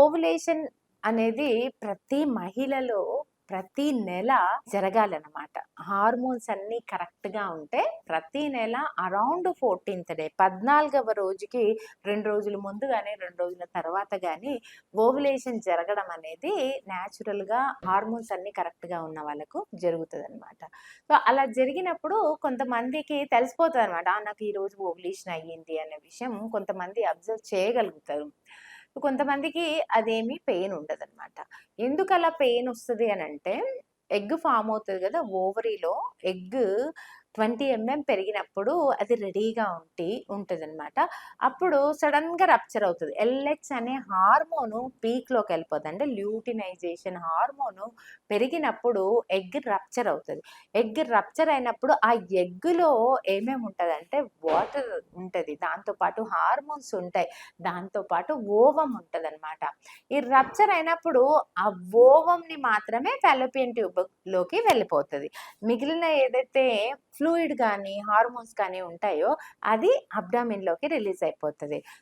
Ovulation అనేది ప్రతి మహిళలో ప్రతి నెల జరగాలన్నమాట. హార్మోన్స్ అన్నీ కరెక్ట్గా ఉంటే ప్రతి నెల అరౌండ్ ఫోర్టీన్త్ డే పద్నాలుగవ రోజుకి రెండు రోజుల ముందు కానీ రెండు రోజుల తర్వాత కానీ ఓవులేషన్ జరగడం అనేది న్యాచురల్గా హార్మోన్స్ అన్నీ కరెక్ట్గా ఉన్న వాళ్ళకు జరుగుతుంది అనమాట సో అలా జరిగినప్పుడు కొంతమందికి తెలిసిపోతుంది అనమాట నాకు ఈరోజు ఓవులేషన్ అయ్యింది అనే విషయం కొంతమంది అబ్జర్వ్ చేయగలుగుతారు. కొంతమందికి అదేమి పెయిన్ ఉండదు అనమాట ఎందుకు అలా పెయిన్ వస్తుంది అని అంటే ఎగ్ ఫామ్ అవుతుంది కదా ఓవరీలో ఎగ్ ట్వంటీ ఎంఎం పెరిగినప్పుడు అది రెడీగా ఉండి ఉంటుంది అనమాట అప్పుడు సడన్గా రప్చర్ అవుతుంది. ఎల్హెచ్ అనే హార్మోను పీక్లోకి వెళ్ళిపోతుంది అంటే ల్యూటినైజేషన్ హార్మోను పెరిగినప్పుడు ఎగ్ రప్చర్ అవుతుంది. ఎగ్ రప్చర్ అయినప్పుడు ఆ ఎగ్గులో ఏమేమి ఉంటుంది అంటే వాటర్ ఉంటుంది. దాంతోపాటు హార్మోన్స్ ఉంటాయి. దాంతోపాటు ఓవం ఉంటుంది అనమాట ఈ రప్చర్ అయినప్పుడు ఆ ఓవంని మాత్రమే ఫెలోపియన్ ట్యూబ్లోకి వెళ్ళిపోతుంది. మిగిలిన ఏదైతే ఫ్లూయిడ్ కానీ హార్మోన్స్ కానీ ఉంటాయో అది అబ్డామిన్లోకి రిలీజ్ అయిపోతుంది.